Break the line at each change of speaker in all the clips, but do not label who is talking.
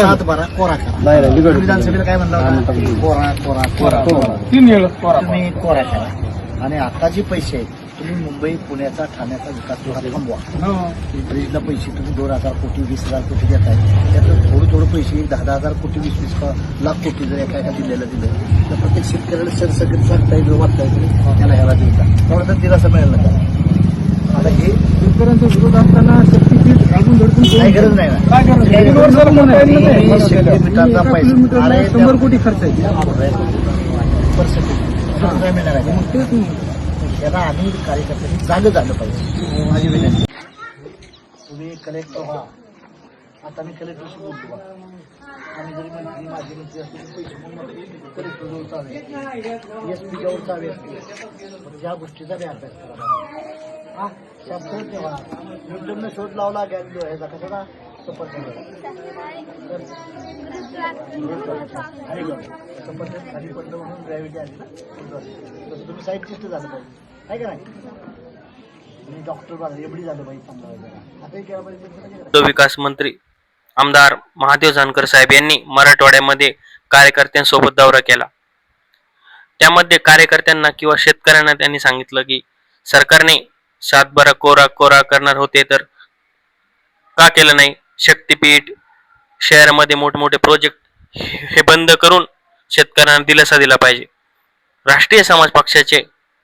सात बारा कोरा करा. तुम्ही विधानसभेला काय म्हणला होता? कोरा कोरा कोरा. कोरा
तीन वेळ पोरा
तुम्ही कोरा करा. आणि आता जे पैसे आहेत तुम्ही मुंबई पुण्याचा ठाण्याचा विकास थोडा थांबवा.
हो.
ब्रिजला पैसे तुम्ही दोन हजार कोटी वीस हजार कोटी देताय. त्यातलं थोडं थोडं पैसे दहा दहा हजार कोटी वीस वीस का- लाख कोटी जर एका एका जिल्ह्याला दिलं तर प्रत्येक शेतकऱ्याला सरसकट सांगता येईल वाटता येईल त्याला ह्याला देता. तेवढं तर दिलासा मिळेल ना त्याला. आता हे
शेतकऱ्यांचा विरोध असताना शक्तीपीठ अजून धडकून
काही गरज नाही ना
काय गरज तीन वर्षाला येईल ना ते?
मी शक्तीपीठाचा पैसा-
किलोमीटरला
अरे त्या-
शंभर कोटी खर्च आहे.
पर्सेंटेज काय मिळणार आहे.
मग तेच ना.
त्याला आम्ही कार्यकर्त्यांनी जागं झालं पाहिजे. माझी विनंती. तुम्ही कलेक्टर व्हा. आता मी कलेक्टरशी बोलतो बा. आणि जरी मंत्री माझी मंत्री असतील तर पैसे पण कलेक्टर जवळ चावे एस पी जवळ चावे असतील पण ज्या गोष्टीचा बी अभ्यास करा हा शब्द ठेवा युट्यूबनं शोध लावला गॅस ह्याचा कशाला सफरचंद सुपर बघ, खाली पडलं म्हणून ग्रॅव्हिटी आली ना तसं तुम्ही सायंटिस्ट झालं पाहिजे आहे का नाही
विकास मंत्री आमदार महादेव जानकर साहेब यांनी मराठवाड्यामध्ये कार्यकर्त्यांसोबत दौरा केला. त्यामध्ये कार्यकर्त्यांना किंवा शेतकऱ्यांना त्यांनी सांगितलं की सरकारने सातबारा कोरा कोरा करणार होते तर का केलं नाही? शक्तीपीठ शहरामध्ये मोठमोठे प्रोजेक्ट हे बंद करून शेतकऱ्यांना दिलासा दिला पाहिजे. राष्ट्रीय समाज पक्षाचे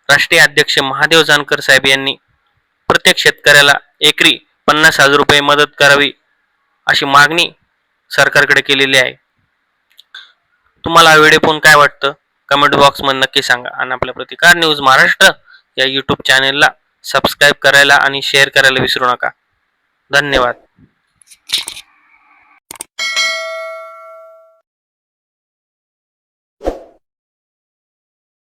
राष्ट्रीय अध्यक्ष महादेव जानकर साहेब यांनी प्रत्येक शेतकऱ्याला एकरी पन्नास हजार रुपये मदत करावी अशी मागणी सरकारकडे केलेली आहे. तुम्हाला वेळेपून व्हिडिओ पाहून काय वाटतं? कमेंट बॉक्समध्ये नक्की सांगा. आणि आपल्या प्रतिकार न्यूज महाराष्ट्र या यूट्यूब चॅनेलला सबस्क्राईब करायला आणि शेअर करायला विसरू नका. धन्यवाद.